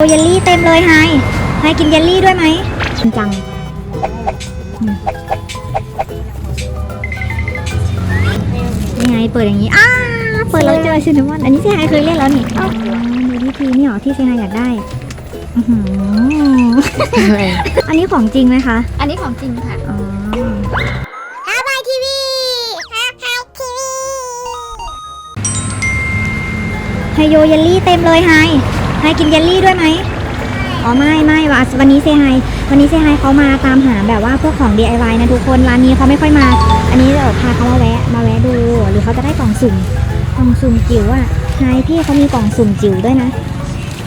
โอ้เยลลี่เต็มเลยไฮไฮกินเยลลี่ด้วยไหมจริงจังอืมนี่ไงเปิดอย่างนี้ อ้า เปิดแล้วเจอซินนามอน อันนี้เซไฮเคยเล่นแล้วนี่อ๋อมีวิธีนี่หรอที่เซไฮอยากได้อื้อหืออันนี้ของจริงไหมคะ อันนี้ของจริงค่ะอ๋อฮาบายทีวีฮาบายทีวีไฮโยเยลลี่เต็มเลยไฮ ไฮกินเยลลี่ด้วยไหมอ๋อไม่ไม่ว่าวันนี้เซไฮวันนี้เซไฮเขามาตามหาแบบว่าพวกของ DIY นะทุกคนร้านนี้เขาไม่ค่อยมา อันนี้เดี๋ยวพาเขามาแวะมาแวะดู หรือเขาจะได้กล่องสุ่มกล่องสุ่มจิ๋วอะไฮพี่เขามีกล่องสุ่มจิ๋วด้วยนะ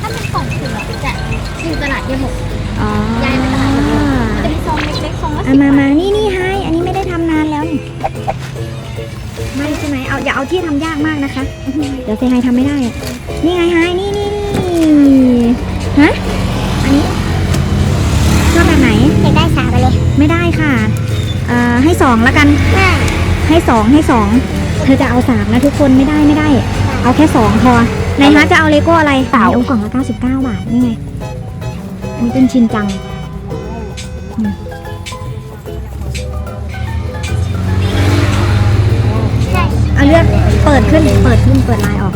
ถ้าเป็นของถูกอะจะอยู่ตลาดเยหกอ๋อย้ายมาตลาดเยหกมันจะมีซองเล็กๆซองละอะสิบมาบามาทนี่นี่ไฮอันนี้ไม่ได้ทำนานแล้วนี่ไม่ใช่ไหมเอาอย่าเอาที่ทำยากมากนะคะ เดี๋ยวเซไฮทำไม่ได้อะนี่ไงไฮนี่นี่นี่ อ่อให้สองแล้วกันน่าให้สองให้สองเธอจะเอาสามนะทุกคนไม่ได้ไม่ได้ เอาแค่สองพอในฮาร์ทจะเอาเลโก้อะไรเปล่าเอากล่องละ99 บาทนี่ไงอันนี้เป็นชินจังอืมใช่เอาเลือกเปิดขึ้นเปิดขึ้นเปิดไลน์ออก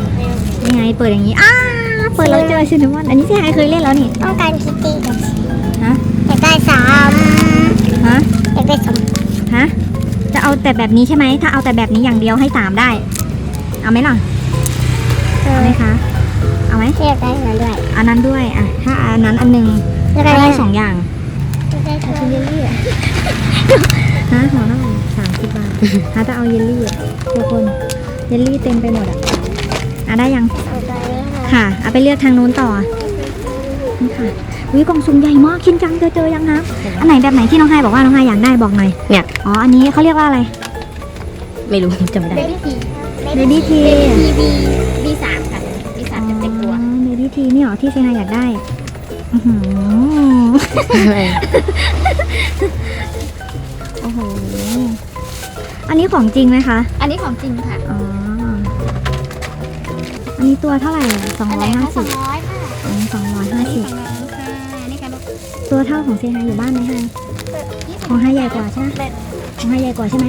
นี่ไงเปิดอย่างนี้อ้าเปิดแล้วเจอซินนามอนอันนี้ที่ไฮเคยเล่นแล้วนี่ต้องการคิตตี้กันฮะอยากได้สามฮะอยากได้สองฮะจะ เอาแต่แบบนี้ใช่ไหม ถ้าเอาแต่แบบนี้อย่างเดียวให้สามได้ เอาไหมล่ะ เอเอาอไหมคะ เอาไหมอยากได้อันนั้นด้วยอันนั้นด้วย อะ ถ้าอันนั้นอันหนึงอยากก็ได้ได้สองอย่างอยากได้สองเยลลี่อะฮะหัวเท่าไหร่สามสิบบาท ฮะจะเอาเยลลี่อะทุกคน เยลลี่เต็มไปหมดอะอะได้ยังเอาตัวนี้ค่ะค่ะ เอาไปเลือกทางนู้นต่อ นี่ค่ะวิกล่องสุ่มใหญ่มาก ชินจังเจอเจอยังครับอันไหนแบบไหนที่น้องไฮบอกว่าน้องไฮอยากได้บอกหน่อย เนี่ย อ๋อ อันนี้เขาเรียกว่าอะไร ไม่รู้จำไม่ได้ เบบี้ที Baby tea เบบี้ทีบี บีสามค่ะ บีสามจะเต็มตัว เบบี้ทีนี่หรอที่เซนายอยากได้อื้อหือโอ้โห อันนี้ของจริงไหมคะ อันนี้ของจริงค่ะ อ๋อ อันนี้ตัวเท่าไหร่สองอันร้ไหนอยห้าคะสสิอบงร้อยค่ะอ๋อสองร้อยอัห้านนี้สิบของเราค่ะอันนี้ค่ะลูกตัวเท่าของเซฮายอยู่บ้านไหมฮะยี่สิบของฮายใหญ่กว่าใช่ไหม ของฮายใหญ่กว่าใช่ไหม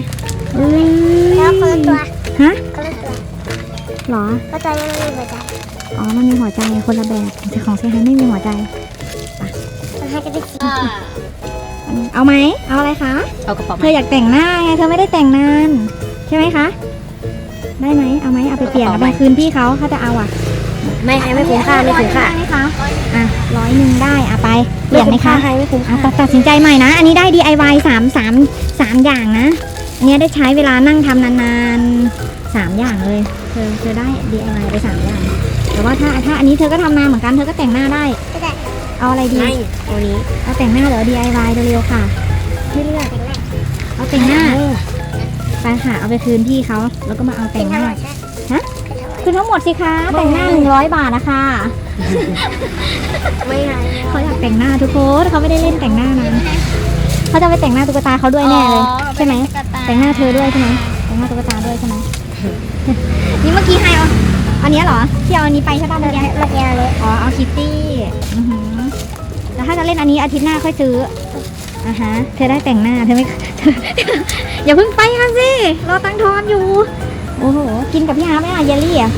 เอ้ยแล้วคนละตัวฮะคนละตัวหรอก็ตัวนี้มันมีหัวใจอ๋อมันมีหัวใจคนละแบบแต่ของเซฮายไม่มีหัวใจมันให้จะได้สีอ่าอันนี้เอาไหมเอาอะไรคะเอากระเป๋าเธออยากแต่งหน้าไงเธอไม่ได้แต่งนาน ใช่ไหมคะ ได้ไหมเอาไหมเอาไปเปลี่ยนเอาไปคืนพี่เขาเขาจะเอาอะ ไม่ให้ไม่คุ้มค่าไม่คุ้มค่าได้ไหมคะอะร้อยหนึ่งได้อะไปเปลี่ยนไหมคะให้ไม่คุ้มอะค่าตัดตัดสินใจใหม่นะ อันนี้ได้ DIY สามสามสามอย่างนะอันเนี้ยได้ใช้เวลานั่งทำนานๆสามอย่างเลยเธอเธอได้ DIY ไปสามอย่าง แต่ว่าถ้าถ้าอันนี้เธอก็ทำนานเหมือนกันเธอก็แต่งหน้าได้ก็ได้เอาอะไรดีไม่ตัวนี้เอาแต่งหน้าเหรอ DIY เร็วๆค่ะให้เลือกเอาแต่งหน้าไปค่ะเอาไปคืนพี่เขาแล้วก็มาเอาแต่เป็งนหทั้งน้าหมดใช่ฮะ คือทั้งหมดสิคะ แต่งหน้าหนึ่งร้อยบาทนะคะไม่ให้เขาอยากแต่งหน้าทุกคนเขาไม่ได้เล่นแต่งหน้านานเขาจะไปแต่งหน้าตุ๊กตาเขาด้วยแน่เลยใช่ไหมแต่งหน้าเธอด้วยใช่ไหมแต่งหน้าตุ๊กตาด้วยใช่ไหมนี่เมื่อกี้ให้เอาอันเนี้ยเหรอที่เอาอันนี้ไปใช่ป่ะเมื่เมื่ออกี้กี้เมื่อกี้อันนี้อ๋อเอาคิตตี้อือหือแต่ถ้าจะเล่นอันนี้อาทิตย์หน้าค่อยซื้ออ่าฮะเธอได้แต่งหน้าเธอไม่เธออย่าเพิ่งไปค่ะสิรอตังค์ทอนอยู่โอ้โห กินกับพี่ฮาร์ปไหมอะเยลลี่อะ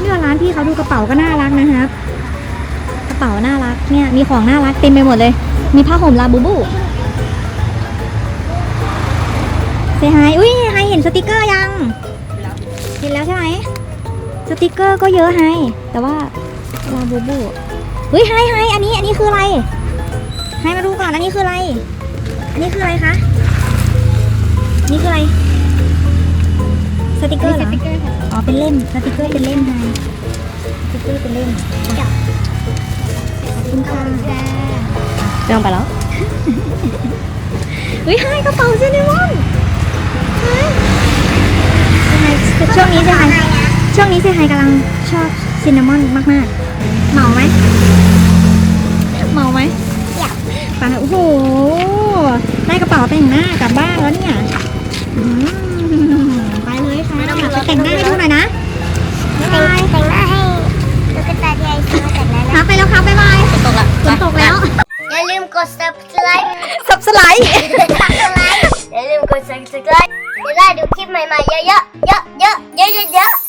เนี่ยร้านพี่เขาดูกระเป๋าก็น่ารักนะครับ กระเป๋าน่ารักเนี่ยมีของน่ารักเต็มไปหมดเลย มีผ้าห่มลาบูบูเซฮายอุ้ยไฮเห็นสติกเกอร์ยังเห็นแล้วใช่ไหมสติกเกอร์ก็เยอะไฮแต่ว่าลาบูบูเฮ้ยไฮไฮอันนี้อันนี้คืออะไรไฮมาดูก่อนอันนี้คืออะไร อันนี้คืออะไรคะนี่คืออะไร ติกเกอร์เหรอสติ๊กเกอร์ค่ะอ๋อเป็นเล่มสติกเกอร์เป็นเล่มไฮสติกเกอร์เป็นเล่มจ้ะขอบคุณค่ะเรื่องไปแล้วเฮ้ยไฮกระเป๋าซินนามอนไฮไฮช่วงนี้เซไฮช่วงนี้เซไฮกำลังชอบซินนามอนมากๆเหมาไหมเหมาไหมอยากไปโอ้โหได้กระเป๋าแต่งหน้ากลับบ้านแล้วเนี่ย ด subscribe สับสไลด์ subscribe อย่าลืมกด subscribe จะได้ดูคลิปใหม่ๆเยอะๆเยอะๆเยอะๆเยอะๆ